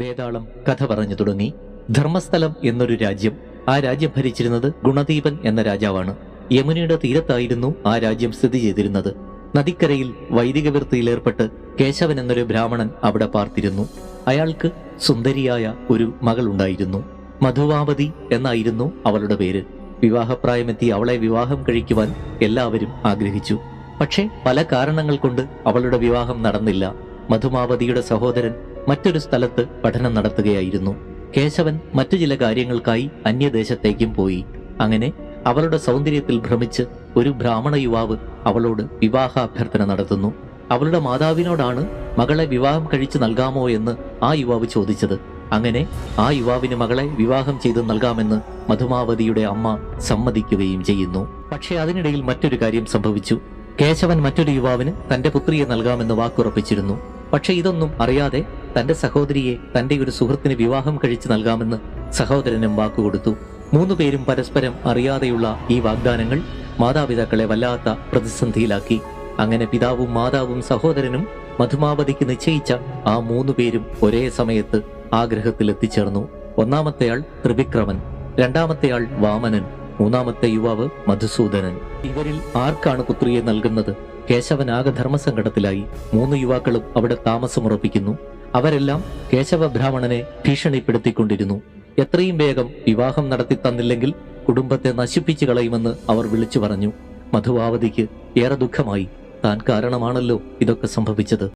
വേതാളം കഥ പറഞ്ഞു തുടങ്ങി. ധർമ്മസ്ഥലം എന്നൊരു രാജ്യം. ആ രാജ്യം ഭരിച്ചിരുന്നത് ഗുണദീപൻ എന്ന രാജാവാണ്. യമുനയുടെ തീരത്തായിരുന്നു ആ രാജ്യം സ്ഥിതി ചെയ്തിരുന്നത്. നദിക്കരയിൽ വൈദിക വൃത്തിയിലേർപ്പെട്ട് കേശവൻ എന്നൊരു ബ്രാഹ്മണൻ അവിടെ പാർത്തിരുന്നു. അയാൾക്ക് സുന്ദരിയായ ഒരു മകൾ ഉണ്ടായിരുന്നു. മധുവാവതി എന്നായിരുന്നു അവളുടെ പേര്. വിവാഹപ്രായമെത്തി അവളെ വിവാഹം കഴിക്കുവാൻ എല്ലാവരും ആഗ്രഹിച്ചു. പക്ഷേ പല കാരണങ്ങൾ കൊണ്ട് അവളുടെ വിവാഹം നടന്നില്ല. മധുമാവതിയുടെ സഹോദരൻ മറ്റൊരു സ്ഥലത്ത് പഠനം നടത്തുകയായിരുന്നു. കേശവൻ മറ്റു ചില കാര്യങ്ങൾക്കായി അന്യദേശത്തേക്കും പോയി. അങ്ങനെ അവളുടെ സൗന്ദര്യത്തിൽ ഭ്രമിച്ച് ഒരു ബ്രാഹ്മണ യുവാവ് അവളോട് വിവാഹാഭ്യർത്ഥന നടത്തുന്നു. അവളുടെ മാതാവിനോടാണ് മകളെ വിവാഹം കഴിച്ചു നൽകാമോ എന്ന് ആ യുവാവ് ചോദിച്ചത്. അങ്ങനെ ആ യുവാവിന് മകളെ വിവാഹം ചെയ്തു നൽകാമെന്ന് മധുമാവതിയുടെ അമ്മ സമ്മതിക്കുകയും ചെയ്യുന്നു. പക്ഷേ അതിനിടയിൽ മറ്റൊരു കാര്യം സംഭവിച്ചു. കേശവൻ മറ്റൊരു യുവാവിന് തന്റെ പുത്രിയെ നൽകാമെന്ന് വാക്കുറപ്പിച്ചിരുന്നു. പക്ഷെ ഇതൊന്നും അറിയാതെ തന്റെ സഹോദരിയെ തന്റെ ഒരു സുഹൃത്തിന് വിവാഹം കഴിച്ചു നൽകാമെന്ന് സഹോദരനും വാക്കുകൊടുത്തു മൂന്നുപേരും പരസ്പരം അറിയാതെയുള്ള ഈ വാഗ്ദാനങ്ങൾ മാതാപിതാക്കളെ വല്ലാത്ത പ്രതിസന്ധിയിലാക്കി. അങ്ങനെ പിതാവും മാതാവും സഹോദരനും മധുമാവതിക്ക് നിശ്ചയിച്ച ആ മൂന്നു പേരും ഒരേ സമയത്ത് ആഗ്രഹത്തിൽ എത്തിച്ചേർന്നു ഒന്നാമത്തെയാൾ ത്രിവിക്രമൻ രണ്ടാമത്തെയാൾ വാമനൻ മൂന്നാമത്തെ യുവാവ് മധുസൂദനൻ. ഇവരിൽ ആർക്കാണ് പുത്രിയെ നൽകുന്നത്? കേശവൻ ആകെ ധർമ്മസങ്കടത്തിലായി മൂന്ന് യുവാക്കളും അവിടെ താമസമുറപ്പിക്കുന്നു. അവരെല്ലാം കേശവ ബ്രാഹ്മണനെ ഭീഷണിപ്പെടുത്തിക്കൊണ്ടിരുന്നു. എത്രയും വേഗം വിവാഹം നടത്തി തന്നില്ലെങ്കിൽ കുടുംബത്തെ നശിപ്പിച്ചു കളയുമെന്ന് അവർ വിളിച്ചു പറഞ്ഞു. മധുവാവതിക്ക് ഏറെ ദുഃഖമായി. താൻ കാരണമാണല്ലോ ഇതൊക്കെ സംഭവിച്ചത്.